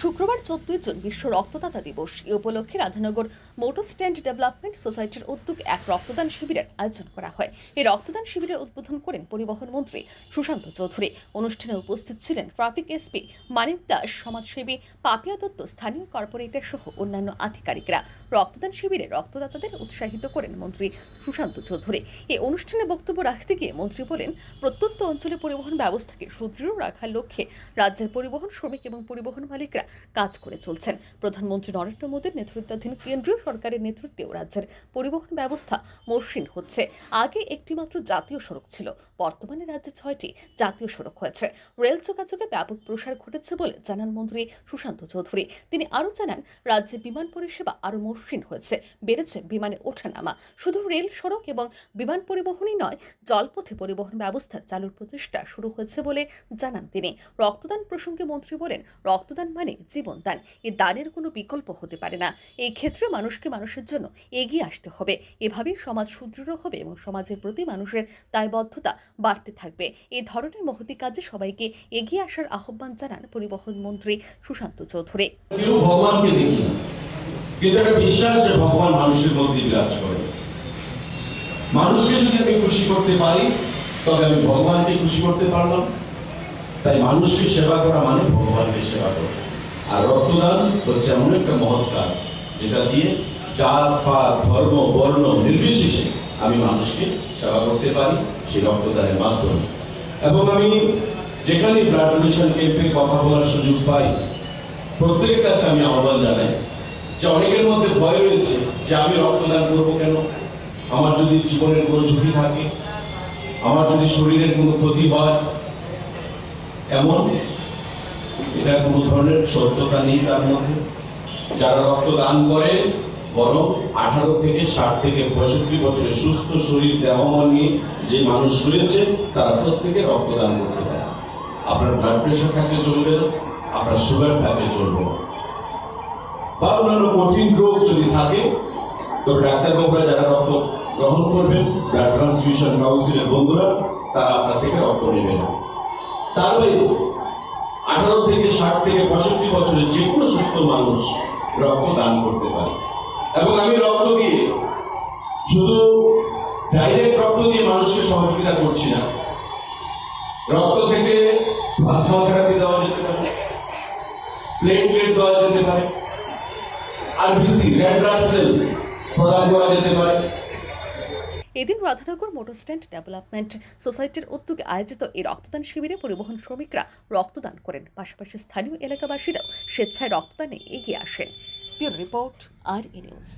শুক্রবার চোদ্দই জুন বিশ্ব রক্তদাতা দিবস। এই উপলক্ষে রাধানগর মোটর স্ট্যান্ড ডেভেলপমেন্ট সোসাইটির উদ্যোগে এক রক্তদান শিবিরের আয়োজন করা হয়। এই রক্তদান শিবিরের উদ্বোধন করেন পরিবহন মন্ত্রী সুশান্ত চৌধুরী। অনুষ্ঠানে উপস্থিত ছিলেন ট্রাফিক এসপি মানিক দাস, সমাজসেবী পাপিয়া দত্ত, স্থানীয় কর্পোরেটর সহ অন্যান্য আধিকারিকরা। রক্তদান শিবিরে রক্তদাতাদের উৎসাহিত করেন মন্ত্রী সুশান্ত চৌধুরী। এই অনুষ্ঠানে বক্তব্য রাখতে গিয়ে মন্ত্রী বলেন, প্রত্যন্ত অঞ্চলে পরিবহন ব্যবস্থাকে সুদৃঢ় রাখার লক্ষ্যে রাজ্যের পরিবহন শ্রমিক এবং পরিবহন মালিকরা কাজ করে চলছেন। প্রধানমন্ত্রী নরেন্দ্র মোদীর নেতৃত্বাধীন কেন্দ্রীয় সরকারের নেতৃত্বেও রাজ্যের পরিবহন ব্যবস্থা মসৃণ হচ্ছে। আগে একটিমাত্র জাতীয় সড়ক ছিল, বর্তমানে রাজ্যে ছয়টি জাতীয় সড়ক হয়েছে। রেল যোগাযোগের ব্যাপক প্রসার ঘটেছে বলে জানান মন্ত্রী সুশান্ত চৌধুরী। তিনি আরও জানান, রাজ্যে বিমান পরিষেবা আরও মসৃণ হয়েছে, বেড়েছে বিমানে ওঠানামা। শুধু রেল সড়ক এবং বিমান পরিবহনই নয়, জলপথে পরিবহন ব্যবস্থা চালুর প্রচেষ্টা শুরু হয়েছে বলে জানান তিনি। রক্তদান প্রসঙ্গে মন্ত্রী বলেন, রক্তদান মানে জীবনদান এই দানের কোনো বিকল্প হতে পারে না। এই ক্ষেত্রে মানুষকে মানুষের জন্য এগিয়ে আসতে হবে। এভাবেই সমাজ সুদৃঢ় হবে এবং সমাজের প্রতি মানুষের দায়বদ্ধতা বাড়তে থাকবে। এই ধরনের মহতি কাজে সবাইকে এগিয়ে আসার আহ্বান জানান পরিবহন মন্ত্রী সুশান্ত চৌধুরী। মানুষকে যদি আমি খুশি করতে পারি, তবে আমি ভগবানকে খুশি করতে পারলাম তাই মানুষকে সেবা করা মানে ভগবানকে সেবা করা। আর রক্তদান হচ্ছে এমন একটা মহৎ কাজ, যেটা দিয়ে জাত, পাত, ধর্ম, বর্ণ নির্বিশেষে আমি মানুষকে সেবা করতে পারি সেই রক্তদানের মাধ্যমে। এবং আমি যেখানে ব্লাড ডোনেশন ক্যাম্পে কথা বলার সুযোগ পাই, প্রত্যেকের কাছে আমি আহ্বান জানাই যে অনেকের মধ্যে ভয় রয়েছে যে আমি রক্তদান করব কেন? আমার যদি জীবনের কোনো ঝুঁকি থাকে, আমার যদি শরীরের কোনো ক্ষতি হয়, এমন এটা কোনো ধরনের সত্যতা নেই তার মধ্যে। যারা রক্তদান করে, বরং আঠারো থেকে ষাট থেকে পঁয়ষট্টি বছরের সুস্থ শরীর দেহমন নিয়ে যে মানুষ রয়েছে, তারা প্রত্যেকে রক্তদান করতে পারে। আপনার ব্লাড প্রেশার থাকলে চলবে না, আপনার সুগার থাকলে চলবে না। বা অন্যান্য কঠিন রোগ যদি থাকে তবে ডাক্তারবাবুরা যারা রক্ত গ্রহণ করবেন ব্লাড ট্রান্সফিউশন কাউন্সিলের বন্ধুরা, তারা আপনার থেকে রক্ত নেবে না তার আঠারো থেকে ষাট থেকে পঁয়ষট্টি বছরের যে কোনো সুস্থ মানুষ রক্ত দান করতে পারে। এবং আমি রক্ত দিয়ে শুধু ডাইরেক্ট রক্ত দিয়ে মানুষকে সহযোগিতা করছি না, রক্ত থেকে প্লাজমা থেরাপি দেওয়া যেতে পারে প্লেটলেট দেওয়া যেতে পারে আরবিসি রেড ব্লাড সেল প্রদান করা যেতে পারে। এদিন রাধানগর মোটরস্ট্যান্ড ডেভেলপমেন্ট সোসাইটির উদ্যোগে আয়োজিত এই রক্তদান শিবিরে পরিবহন শ্রমিকরা রক্তদান করেন। পাশাপাশি স্থানীয় এলাকাবাসীরাও স্বেচ্ছায় রক্তদানে এগিয়ে আসেন। রিপোর্ট, আর নিউজ।